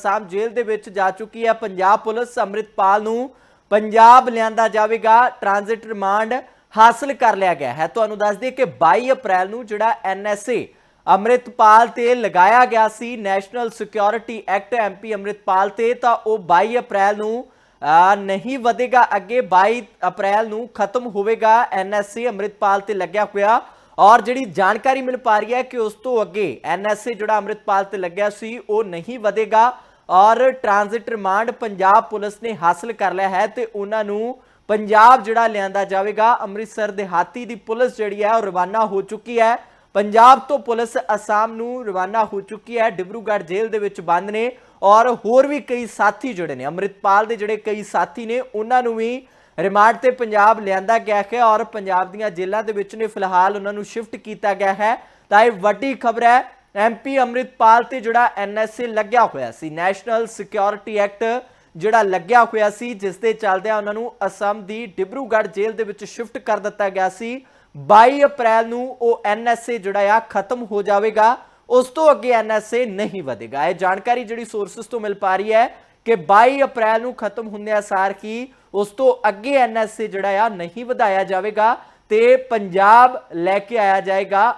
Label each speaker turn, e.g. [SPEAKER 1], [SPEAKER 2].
[SPEAKER 1] ਅਸਾਮ ਜੇਲ੍ਹ ਦੇ ਵਿੱਚ ਜਾ ਚੁੱਕੀ ਹੈ। ਪੰਜਾਬ ਪੁਲਿਸ ਅੰਮ੍ਰਿਤਪਾਲ ਨੂੰ ਪੰਜਾਬ ਲਿਆਂਦਾ ਜਾਵੇਗਾ। ਟ੍ਰਾਂਜ਼ਿਟ ਰਿਮਾਂਡ ਹਾਸਲ ਕਰ ਲਿਆ ਗਿਆ ਹੈ। ਤੁਹਾਨੂੰ ਦੱਸ ਦਈਏ ਕਿ 22 ਅਪ੍ਰੈਲ ਨੂੰ ਜਿਹੜਾ ਐਨਐਸਏ ਅੰਮ੍ਰਿਤਪਾਲ ਤੇ ਲਗਾਇਆ ਗਿਆ ਸੀ national security act MP Amritpal ਤੇ ਤਾਂ ਉਹ 22 ਅਪ੍ਰੈਲ ਨੂੰ ਅਹ, ਨਹੀਂ ਵਧੇਗਾ। ਅੱਗੇ 22 ਅਪ੍ਰੈਲ ਨੂੰ ਖਤਮ ਹੋਵੇਗਾ। ਐਨਐਸਏ ਅੰਮ੍ਰਿਤਪਾਲ ਤੇ ਲੱਗਿਆ ਹੋਇਆ। ਔਰ ਜਿਹੜੀ ਜਾਣਕਾਰੀ ਮਿਲ ਪਾ ਰਹੀ ਹੈ ਕਿ ਉਸ ਤੋਂ ਅੱਗੇ ਐਨਐਸਏ ਜਿਹੜਾ ਅੰਮ੍ਰਿਤਪਾਲ ਤੇ ਲੱਗਿਆ ਸੀ ਉਹ ਨਹੀਂ ਵਧੇਗਾ। ਔਰ ਟ੍ਰਾਂਜ਼ਿਟ ਰਿਮਾਂਡ ਪੰਜਾਬ ਪੁਲਿਸ ਨੇ ਹਾਸਲ ਕਰ ਲਿਆ ਹੈ ਤੇ ਉਹਨਾਂ ਨੂੰ ਪੰਜਾਬ ਜਿਹੜਾ ਲਿਆਂਦਾ ਜਾਵੇਗਾ, ਅੰਮ੍ਰਿਤਸਰ ਦਿਹਾਤੀ ਦੀ ਪੁਲਿਸ ਜਿਹੜੀ ਹੈ ਉਹ ਰਵਾਨਾ ਹੋ ਚੁੱਕੀ ਹੈ। ਪੰਜਾਬ ਤੋਂ ਪੁਲਿਸ ਅਸਾਮ ਨੂੰ ਰਵਾਨਾ ਹੋ ਚੁੱਕੀ ਹੈ, ਡਿਬਰੂਗੜ੍ਹ ਜੇਲ੍ਹ ਦੇ ਵਿੱਚ ਬੰਦ ਨੇ ਔਰ ਹੋਰ ਵੀ ਕਈ ਸਾਥੀ ਜਿਹੜੇ ਨੇ, ਅੰਮ੍ਰਿਤਪਾਲ ਦੇ ਜਿਹੜੇ ਕਈ ਸਾਥੀ ਨੇ, ਉਹਨਾਂ ਨੂੰ ਵੀ ਰਿਮਾਂਡ ਤੇ ਪੰਜਾਬ ਲਿਆਂਦਾ ਗਿਆ ਹੈ ਔਰ ਪੰਜਾਬ ਦੀਆਂ ਜੇਲ੍ਹਾਂ ਦੇ ਵਿੱਚ ਨੇ, ਫਿਲਹਾਲ ਉਹਨਾਂ ਨੂੰ ਸ਼ਿਫਟ ਕੀਤਾ ਗਿਆ ਹੈ। ਤਾਂ ਇਹ ਵੱਡੀ ਖਬਰ ਹੈ ਐਮਪੀ ਅੰਮ੍ਰਿਤਪਾਲ ਤੇ ਜਿਹੜਾ ਐਨਐਸਏ ਲੱਗਿਆ ਹੋਇਆ ਸੀ, ਨੈਸ਼ਨਲ ਸਿਕਿਉਰਿਟੀ ਐਕਟ ਜਿਹੜਾ ਲੱਗਿਆ ਹੋਇਆ ਸੀ, ਜਿਸ ਦੇ ਚੱਲਦਿਆਂ ਉਹਨਾਂ ਨੂੰ ਅਸਮ ਦੀ ਡਿਬਰੂਗੜ੍ਹ ਜੇਲ੍ਹ ਦੇ ਵਿੱਚ ਸ਼ਿਫਟ ਕਰ ਦਿੱਤਾ ਗਿਆ ਸੀ। 22 ਅਪ੍ਰੈਲ ਨੂੰ ਉਹ ਐਨਐਸਏ ਜਿਹੜਾ ਆ, ਖਤਮ ਹੋ ਜਾਵੇਗਾ। ਉਸ ਤੋਂ ਅੱਗੇ ਐਨਐਸਏ ਨਹੀਂ ਵਧੇਗਾ। ਇਹ ਜਾਣਕਾਰੀ ਜਿਹੜੀ ਸੋਰਸਸ ਤੋਂ ਮਿਲ ਪਾ ਰਹੀ ਹੈ ਕਿ 22 ਅਪ੍ਰੈਲ ਨੂੰ ਖਤਮ ਹੁੰਦਿਆਂ ਸਾਰ ਕੀ ਉਸ ਤੋਂ ਅੱਗੇ ਐਨਐਸਏ ਜਿਹੜਾ ਆ, ਨਹੀਂ ਵਧਾਇਆ ਜਾਵੇਗਾ ਤੇ ਪੰਜਾਬ ਲੈ ਕੇ ਆਇਆ ਜਾਏਗਾ।